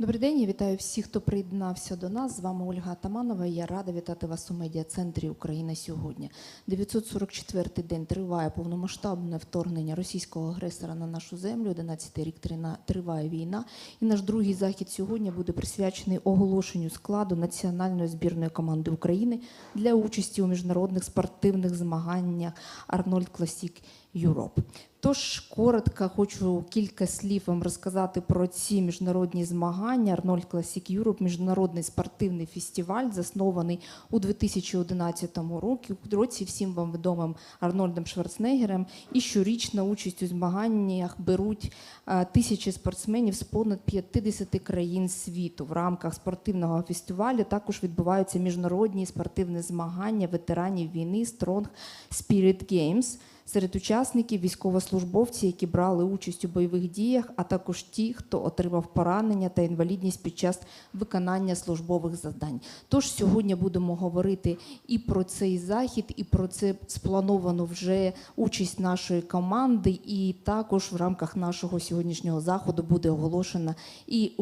Добрий день, я вітаю всіх, хто приєднався до нас. З вами Ольга Атаманова. Я рада вітати вас у медіа-центрі Україна сьогодні. 944-й день триває повномасштабне вторгнення російського агресора на нашу землю. 11-й рік триває війна. І наш другий захід сьогодні буде присвячений оголошенню складу національної збірної команди України для участі у міжнародних спортивних змаганнях Арнольд Класік Юроп. Тож коротко хочу кілька слів вам розказати про ці міжнародні змагання. Арнольд Класік Юроп міжнародний спортивний фестиваль, заснований у 2011 році. всім вам відомим Арнольдом Шварценеггером. І щорічно участь у змаганнях беруть е, тисячі спортсменів з понад 50 країн світу. В рамках спортивного фестивалю також відбуваються міжнародні спортивні змагання ветеранів війни Strong Spirit Games серед учасників військовослужбовці, які брали участь у бойових діях, а також ті, хто отримав поранення та інвалідність під час виконання службових завдань. Тож сьогодні будемо говорити і про цей захід, і про це сплановану вже участь нашої команди. І також в рамках нашого сьогоднішнього заходу буде оголошено і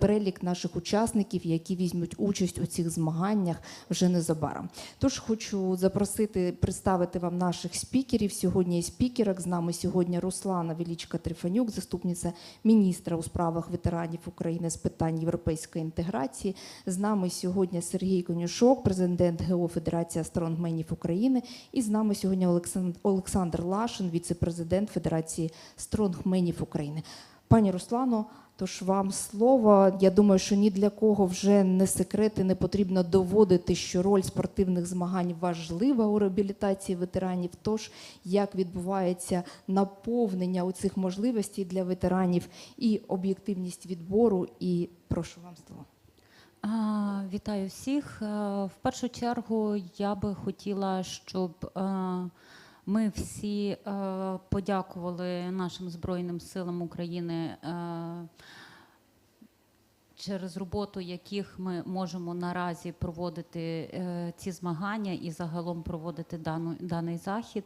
перелік наших учасників, які візьмуть участь у цих змаганнях вже незабаром. Тож хочу запросити представити вам наших спікерів. Сьогодні є спікерок. З нами сьогодні Руслана Велічка Трифанюк, заступниця міністра у справах ветеранів України з питань європейської інтеграції. З нами сьогодні Сергій Конюшок, президент ГО Федерація стронгменів України. І з нами сьогодні Олексан- Олександр Лашин, віце-президент Федерації стронгменів України. Пані Руслано, тож вам слово. Я думаю, що ні для кого вже не секрет і не потрібно доводити, що роль спортивних змагань важлива у реабілітації ветеранів. Тож як відбувається наповнення у цих можливостей для ветеранів і об'єктивність відбору. І прошу вам слово. Вітаю всіх. Е, В першу чергу я би хотіла, щоб е, ми всі е, подякували нашим Збройним силам України. е, Через роботу яких ми можемо наразі проводити е, ці змагання і загалом проводити дану, даний захід.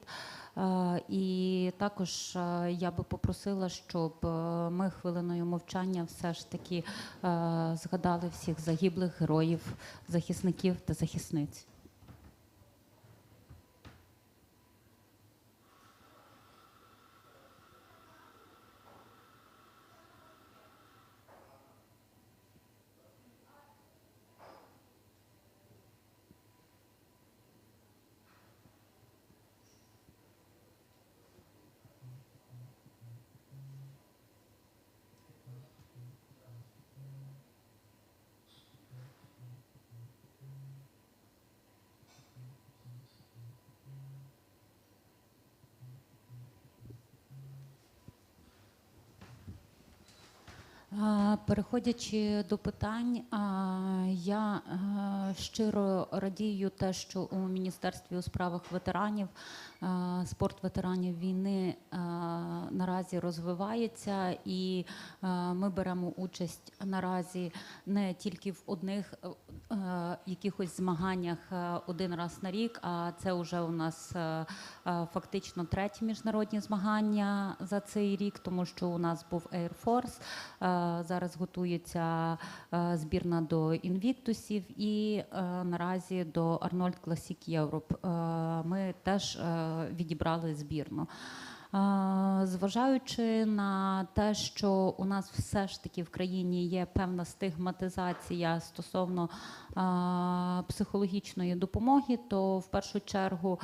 Е, і також е, я би попросила, щоб е, ми хвилиною мовчання все ж таки е, згадали всіх загиблих героїв, захисників та захисниць. А, Переходячи до питань, я е, щиро радію те, що у Міністерстві у справах ветеранів е, спорт ветеранів війни е, наразі розвивається, і ми беремо участь наразі не тільки в одних якихось змаганнях один раз на рік, а це вже у нас фактично треті міжнародні змагання за цей рік, тому що у нас був Air Force, е, зараз готується е, збірна до інвіктусів і е, наразі до Арнольд Класік Європ. Е, Ми теж відібрали збірну. Зважаючи на те, що у нас все ж таки в країні є певна стигматизація стосовно психологічної допомоги, то в першу чергу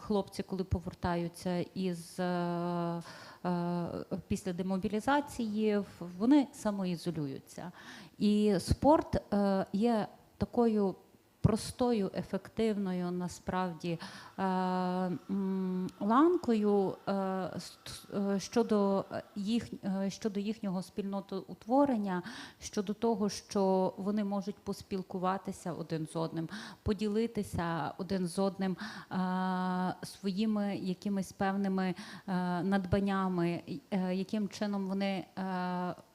хлопці, коли повертаються із е, е, після демобілізації, вони самоізолюються. І спорт е, є такою простою, ефективною насправді е, ланкою е, е, щодо їх щодо їхнього спільнотоутворення, щодо того, що вони можуть поспілкуватися один з одним, поділитися один з одним своїми якимись певними надбаннями, яким чином вони.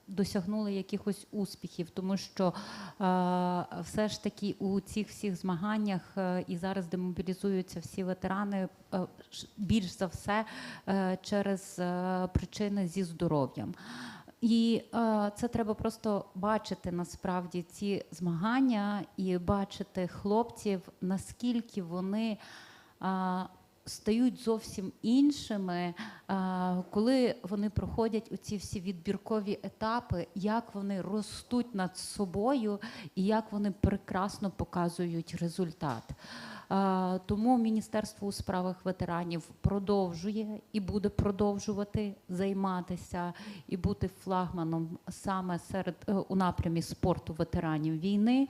Досягнули якихось успіхів, тому що е, все ж таки у цих всіх змаганнях е, і зараз демобілізуються всі ветерани е, більш за все через причини зі здоров'ям. І е, це треба просто бачити насправді ці змагання і бачити хлопців, наскільки вони е, стають зовсім іншими, коли вони проходять оці всі відбіркові етапи, як вони ростуть над собою і як вони прекрасно показують результат. Тому Міністерство у справах ветеранів продовжує і буде продовжувати займатися і бути флагманом саме серед е, у напрямі спорту ветеранів війни.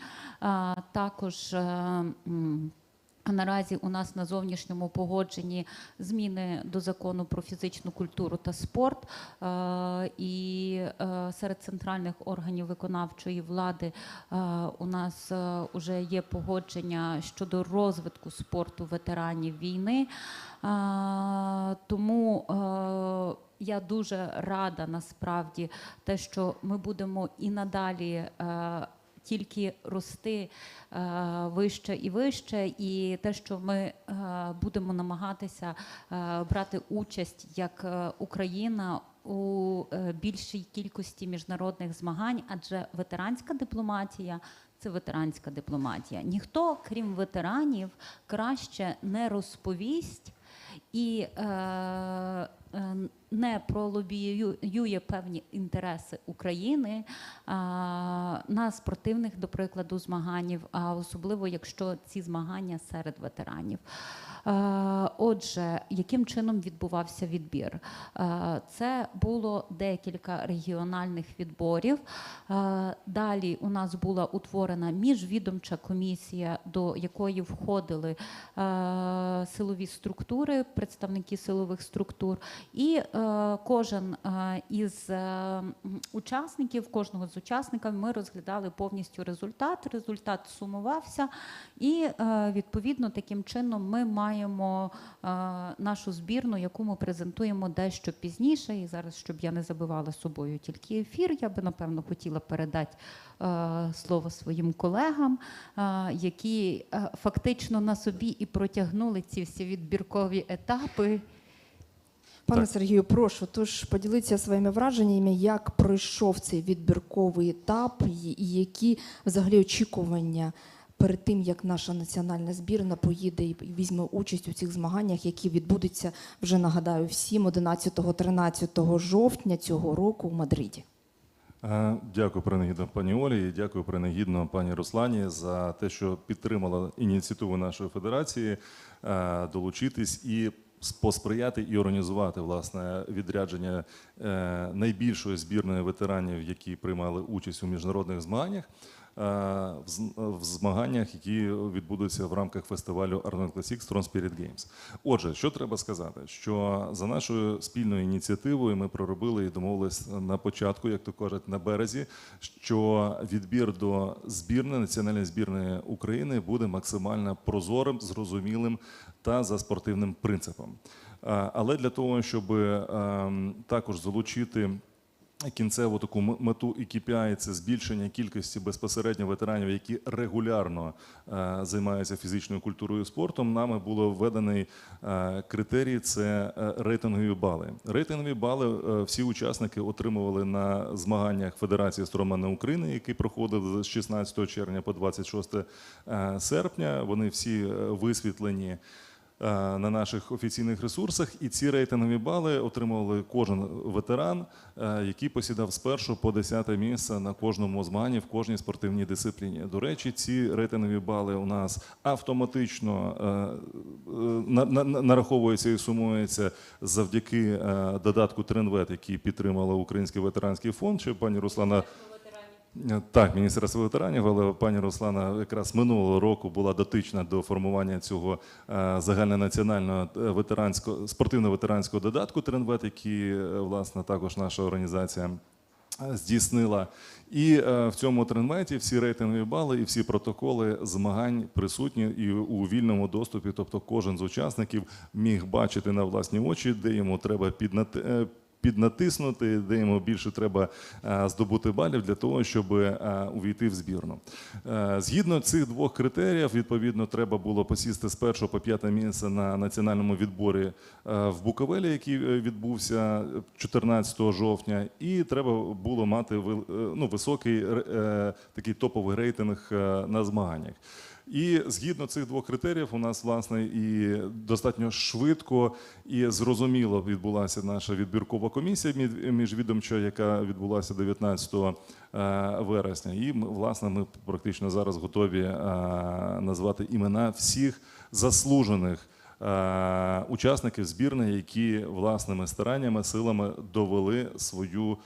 Також е, Наразі у нас на зовнішньому погодженні зміни до закону про фізичну культуру та спорт. Е, І е, серед центральних органів виконавчої влади е, у нас вже є погодження щодо розвитку спорту ветеранів війни. Тому я дуже рада насправді те, що ми будемо і надалі. Тільки рости е, вище і вище, і те, що ми е, будемо намагатися е, брати участь як Україна у більшій кількості міжнародних змагань, адже ветеранська дипломатія це ветеранська дипломатія. Ніхто, крім ветеранів, краще не розповість і е, е, не пролобіює певні інтереси України на спортивних, до прикладу, змаганнях, а особливо якщо ці змагання серед ветеранів. Е, Отже, яким чином відбувався відбір? Е, Це було декілька регіональних відборів. Е, Далі у нас була утворена міжвідомча комісія, до якої входили силові структури, представники силових структур, і кожен із учасників, кожного з учасників ми розглядали повністю результат. Результат сумувався, і відповідно таким чином ми маємо е, нашу збірну, яку ми презентуємо дещо пізніше. І зараз, щоб я не забивала собою тільки ефір, я би напевно хотіла передати е, слово своїм колегам, е, які е, фактично на собі і протягнули ці всі відбіркові етапи. Пане Так. Сергію, прошу, тож поділіться своїми враженнями, як пройшов цей відбірковий етап, і які взагалі очікування перед тим, як наша національна збірна поїде і візьме участь у цих змаганнях, які відбудуться вже нагадаю всім 11-13 жовтня цього року у Мадриді. Е, Дякую принагідно пані Олі, і дякую принагідно пані Руслані за те, що підтримала ініціативу нашої федерації е, долучитись і посприяти і організувати власне відрядження е, найбільшої збірної ветеранів, які приймали участь у міжнародних змаганнях. Е, В змаганнях, які відбудуться в рамках фестивалю Arnold Classic Strong Spirit Games. Отже, що треба сказати? Що за нашою спільною ініціативою ми проробили і домовились на початку, як то кажуть, на березі, що відбір до збірної національної збірної України буде максимально прозорим, зрозумілим та за спортивним принципом. Е, Але для того, щоб ем, також залучити кінцеву таку мету і KPI – це збільшення кількості безпосередньо ветеранів, які регулярно е, займаються фізичною культурою і спортом. Нами було введений е, критерій це е, рейтингові бали. Рейтингові бали е, всі учасники отримували на змаганнях Федерації Стромана України, які проходили з 16 червня по 26 е, серпня. Вони всі е, висвітлені на наших офіційних ресурсах, і ці рейтингові бали отримували кожен ветеран, е, який посідав з першого по десяте місце на кожному змаганні в кожній спортивній дисципліні. До речі, ці рейтингові бали у нас автоматично е, е, на- на- на- нараховуються і сумуються завдяки е, додатку Тренвет, який підтримала Український ветеранський фонд. Чи пані Руслана так, Міністерство ветеранів, але пані Руслана якраз минулого року була дотична до формування цього е, загальнонаціонального е, ветеранського спортивно-ветеранського додатку Тренвет, який е, власне також наша організація здійснила. І в цьому тренметі всі рейтингові бали і всі протоколи змагань присутні і у вільному доступі. Тобто, кожен з учасників міг бачити на власні очі, де йому треба піднати. Піднатиснути, де йому більше треба е, здобути балів для того, щоб е, увійти в збірну. Е, Згідно цих двох критеріїв, відповідно, треба було посісти з першого по п'яте місце на національному відборі в Буковелі, який відбувся 14 жовтня, і треба було мати ну, високий такий топовий рейтинг на змаганнях. І згідно цих двох критеріїв, у нас власне і достатньо швидко і зрозуміло відбулася наша відбіркова комісія міжвідомча, яка відбулася 19 е, вересня. І власне, ми практично зараз готові е, назвати імена всіх заслужених е, учасників збірної, які власними стараннями, силами довели свою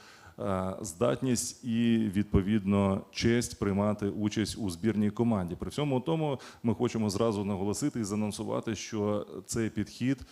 здатність і відповідно честь приймати участь у збірній команді. При всьому тому ми хочемо зразу наголосити і занонсувати, що цей підхід е,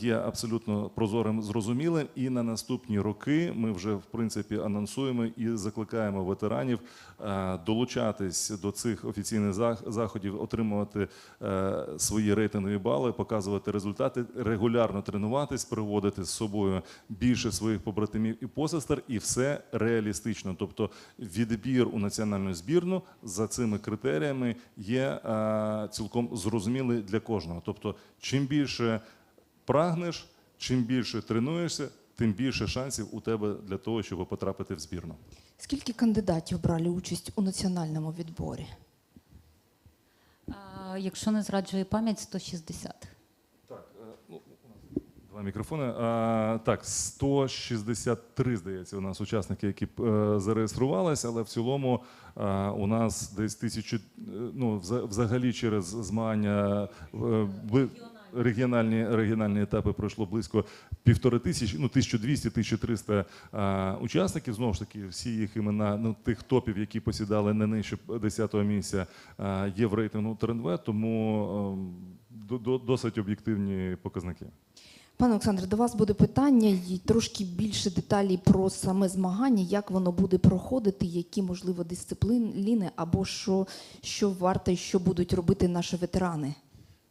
є абсолютно прозорим, зрозумілим, і на наступні роки ми вже в принципі анонсуємо і закликаємо ветеранів е, долучатись до цих офіційних зах- заходів, отримувати е, свої рейтингові бали, показувати результати, регулярно тренуватись, приводити з собою більше своїх побратимів і посестер, і все реалістично. Тобто відбір у національну збірну за цими критеріями є е, цілком зрозумілий для кожного. Тобто, чим більше прагнеш, чим більше тренуєшся, тим більше шансів у тебе для того, щоб потрапити в збірну. Скільки кандидатів брали участь у національному відборі? А, Якщо не зраджує пам'ять, 160. Так, е, ну, у нас два мікрофони. А, так, 163, здається, у нас учасники, які е, зареєструвалися, але в цілому е, у нас десь тисячу, ну, вза- взагалі через змагання бли- регіональні, регіональні етапи пройшло близько півтори тисячі, ну, 1200-1300 е, учасників. Знову ж таки, всі їх імена ну, тих топів, які посідали не нижче 10-го місця, є в рейтингу ТРНВ, тому е, до- досить об'єктивні показники. Пане Олександре, до вас буде питання і трошки більше деталей про саме змагання, як воно буде проходити, які можливо дисципліни або що, що варто і що будуть робити наші ветерани.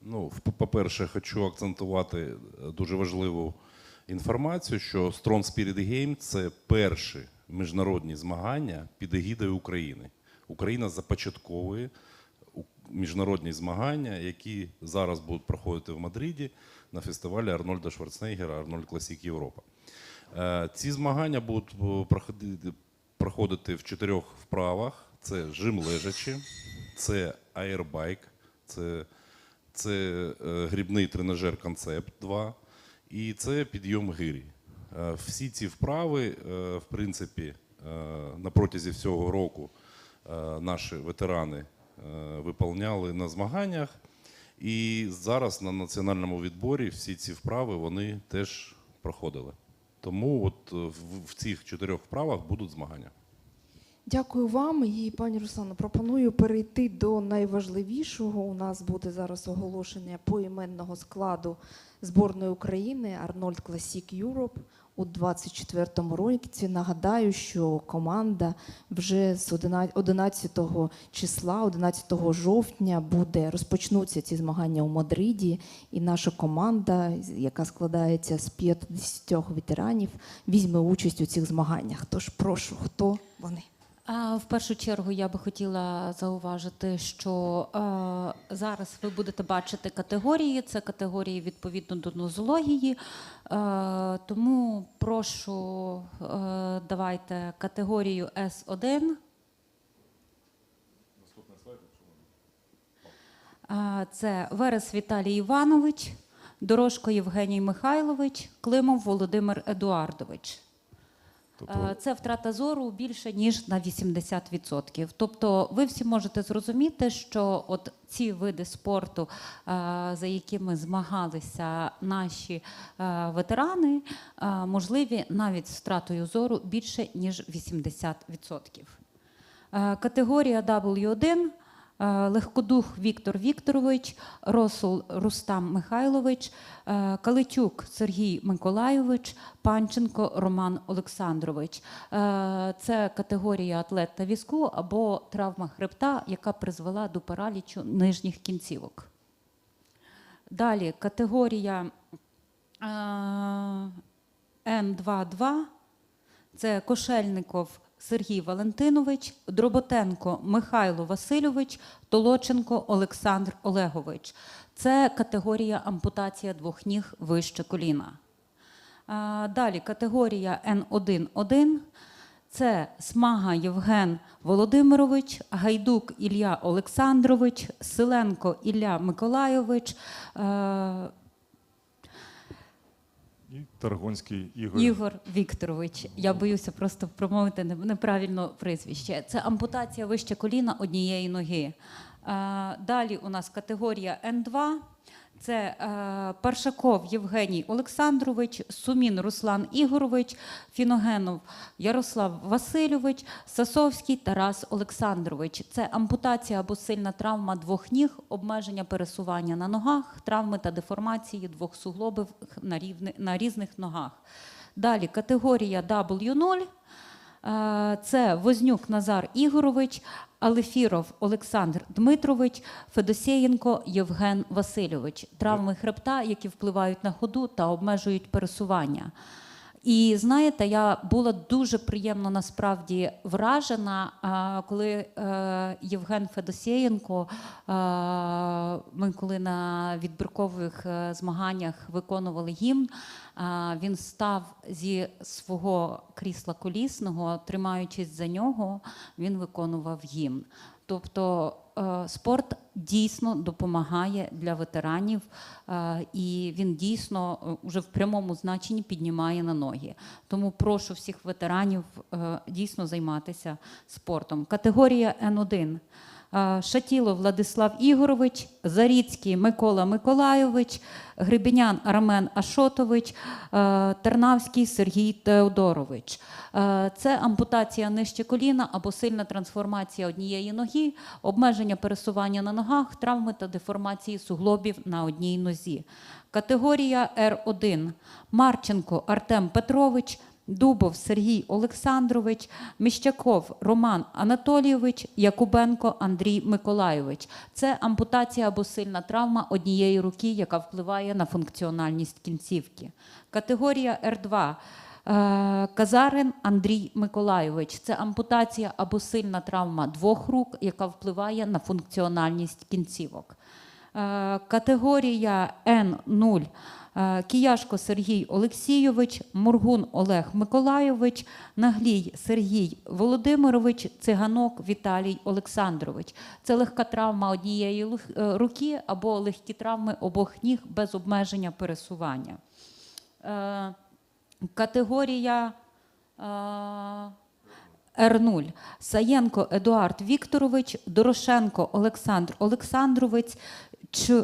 Ну, по-перше, хочу акцентувати е, дуже важливу інформацію, що Strong Spirit Game – це перші міжнародні змагання під егідою України. Україна започатковує міжнародні змагання, які зараз будуть проходити в Мадриді на фестивалі Арнольда Шварценеггера Арнольд Класік Європа. Е, Ці змагання будуть е, проходити, в чотирьох вправах: це жим лежачи, це аербайк, це, це е, грібний тренажер концепт 2 і це підйом гирі. Е, Всі ці вправи, е, в принципі, на протязі всього року наші ветерани виповняли на змаганнях. І зараз на національному відборі всі ці вправи вони теж проходили. Тому от в цих чотирьох вправах будуть змагання. Дякую вам. І пані Руслано, пропоную перейти до найважливішого. У нас буде зараз оголошення поіменного складу зборної України Арнольд Класік Юроп у 24-му році. Нагадаю, що команда вже з 11 числа, 11 жовтня, буде розпочнуться ці змагання у Мадриді. І наша команда, яка складається з 50 ветеранів, візьме участь у цих змаганнях. Тож прошу, хто вони? В першу чергу я би хотіла зауважити, що е, зараз ви будете бачити категорії. Це категорії відповідно до нозології. Е, тому прошу е, давайте категорію С1. А, Це Верес Віталій Іванович, Дорожко Євгеній Михайлович, Климов Володимир Едуардович. Тобто, Е, Це втрата зору більше ніж на 80%. Тобто, ви всі можете зрозуміти, що от ці види спорту, е, за якими змагалися наші е, ветерани, можливі навіть з втратою зору більше ніж 80%. Е, Категорія W1 е, Легкодух Віктор Вікторович, Росул Рустам Михайлович, е, Калитюк Сергій Миколайович, Панченко Роман Олександрович. Е, Це категорія атлет та візку або травма хребта, яка призвела до паралічу нижніх кінцівок. Далі категорія е, Н22 це Кошельников Сергій Валентинович, Дроботенко Михайло Васильович, Толоченко Олександр Олегович. Це категорія ампутація двох ніг вище коліна. Далі категорія Н1-1 це Смага Євген Володимирович, Гайдук Ілля Олександрович, Силенко Ілля Миколайович, е, І Таргонський Ігор. Ігор Вікторович. Я боюся просто промовити неправильно прізвище. Це ампутація вище коліна однієї ноги. Е, Далі у нас категорія Н2. Це е, Паршаков Євгеній Олександрович, Сумін Руслан Ігорович, Фіногенов Ярослав Васильович, Сасовський Тарас Олександрович. Це ампутація або сильна травма двох ніг, обмеження пересування на ногах, травми та деформації двох суглобів на, рівни, на різних ногах. Далі категорія W0. Е, Це Вознюк Назар Ігорович, Алефіров Олександр Дмитрович, Федосєєнко Євген Васильович. Травми хребта, які впливають на ходу та обмежують пересування. І знаєте, я була дуже приємно насправді вражена, коли е, Євген Федосєєнко, е, ми коли на відбіркових е, змаганнях виконували гімн, він став зі свого крісла колісного, тримаючись за нього, він виконував гімн. Тобто е, спорт дійсно допомагає для ветеранів, е, і він дійсно е, вже в прямому значенні піднімає на ноги. Тому прошу всіх ветеранів е, дійсно займатися спортом. Категорія Н1. Шатіло Владислав Ігорович, Заріцький Микола Миколайович, Гребенян Армен Ашотович, Тернавський Сергій Теодорович. Це ампутація нижче коліна або сильна трансформація однієї ноги, обмеження пересування на ногах, травми та деформації суглобів на одній нозі. Категорія Р1. Марченко Артем Петрович, Дубов Сергій Олександрович, Міщаков Роман Анатолійович, Якубенко Андрій Миколайович. Це ампутація або сильна травма однієї руки, яка впливає на функціональність кінцівки. Категорія Р2. Е, Казарин Андрій Миколайович. Це ампутація або сильна травма двох рук, яка впливає на функціональність кінцівок. Е, Категорія Н0. Е, Кияшко Сергій Олексійович, Моргун Олег Миколайович, Наглій Сергій Володимирович, Циганок Віталій Олександрович. Це легка травма однієї е, руки або легкі травми обох ніг без обмеження пересування. Е, Категорія е, Р0. Саєнко Едуард Вікторович, Дорошенко Олександр Олександрович, Ч,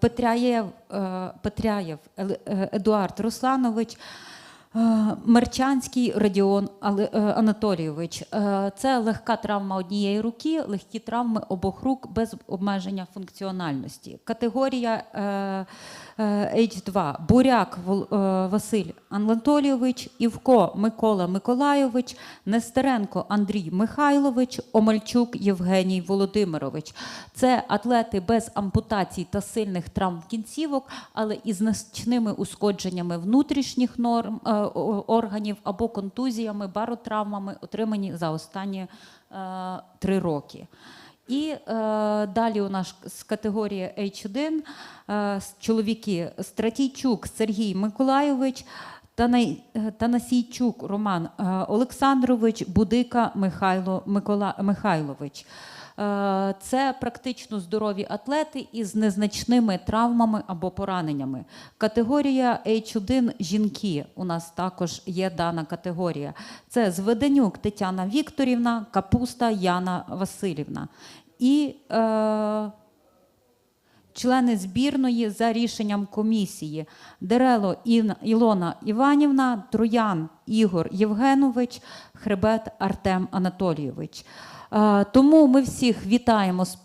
Петряєв, е, Петряєв е, Едуард Русланович, е, Мерчанський Радіон е, Анатолійович. Е, Це легка травма однієї руки, легкі травми обох рук без обмеження функціональності. Категорія е, е, H2. Буряк е, Василь Анатолійович, Івко Микола Миколайович, Нестеренко Андрій Михайлович, Омельчук Євгеній Володимирович. Це атлети без ампутацій та сильних травм кінцівок, але із значними ушкодженнями внутрішніх норм е, органів або контузіями, баротравмами, отримані за останні е, три роки. І е, далі у нас з категорії H1 е, чоловіки Стратійчук Сергій Миколайович, Танай- е, Танасійчук Роман е, Олександрович, Будика Михайло Микола, Михайлович. Е, Це практично здорові атлети із незначними травмами або пораненнями. Категорія H1 жінки. У нас також є дана категорія. Це Зведенюк Тетяна Вікторівна, Капуста Яна Васильівна. І е, члени збірної за рішенням комісії Дерело Ілона Іванівна, Троян Ігор Євгенович, Хребет Артем Анатолійович. Е, Тому ми всіх вітаємо з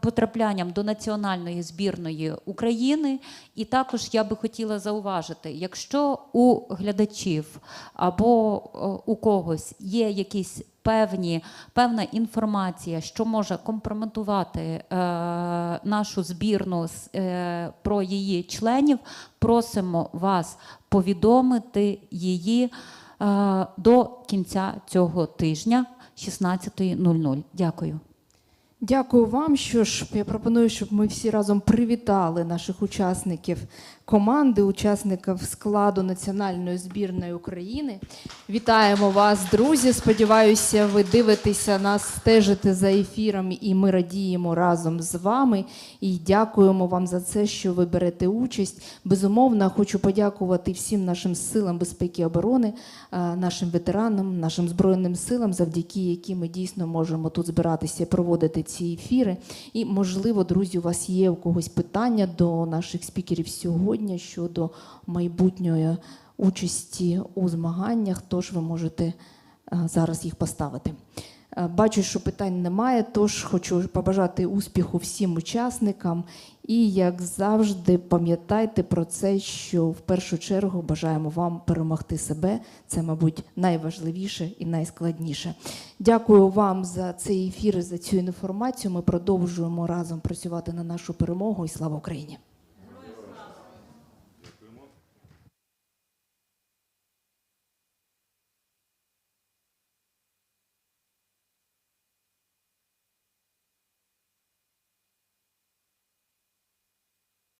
потраплянням до національної збірної України. І також я би хотіла зауважити, якщо у глядачів або е, у когось є якісь певні, певна інформація, що може компрометувати е, нашу збірну е, про її членів, просимо вас повідомити її е, до кінця цього тижня 16.00. Дякую. Дякую вам. Що ж, я пропоную, щоб ми всі разом привітали наших учасників команди, учасників складу національної збірної України. Вітаємо вас, друзі. Сподіваюся, ви дивитеся нас, стежите за ефіром, і ми радіємо разом з вами. І дякуємо вам за це, що ви берете участь. Безумовно, хочу подякувати всім нашим силам безпеки і оборони, е, нашим ветеранам, нашим збройним силам, завдяки яким ми дійсно можемо тут збиратися і проводити ці ефіри. І, можливо, друзі, у вас є у когось питання до наших спікерів сьогодні щодо майбутньої участі у змаганнях, тож ви можете е, зараз їх поставити. Е, Бачу, що питань немає, тож хочу побажати успіху всім учасникам. І, як завжди, пам'ятайте про це, що в першу чергу бажаємо вам перемогти себе. Це, мабуть, найважливіше і найскладніше. Дякую вам за цей ефір за цю інформацію. Ми продовжуємо разом працювати на нашу перемогу і слава Україні!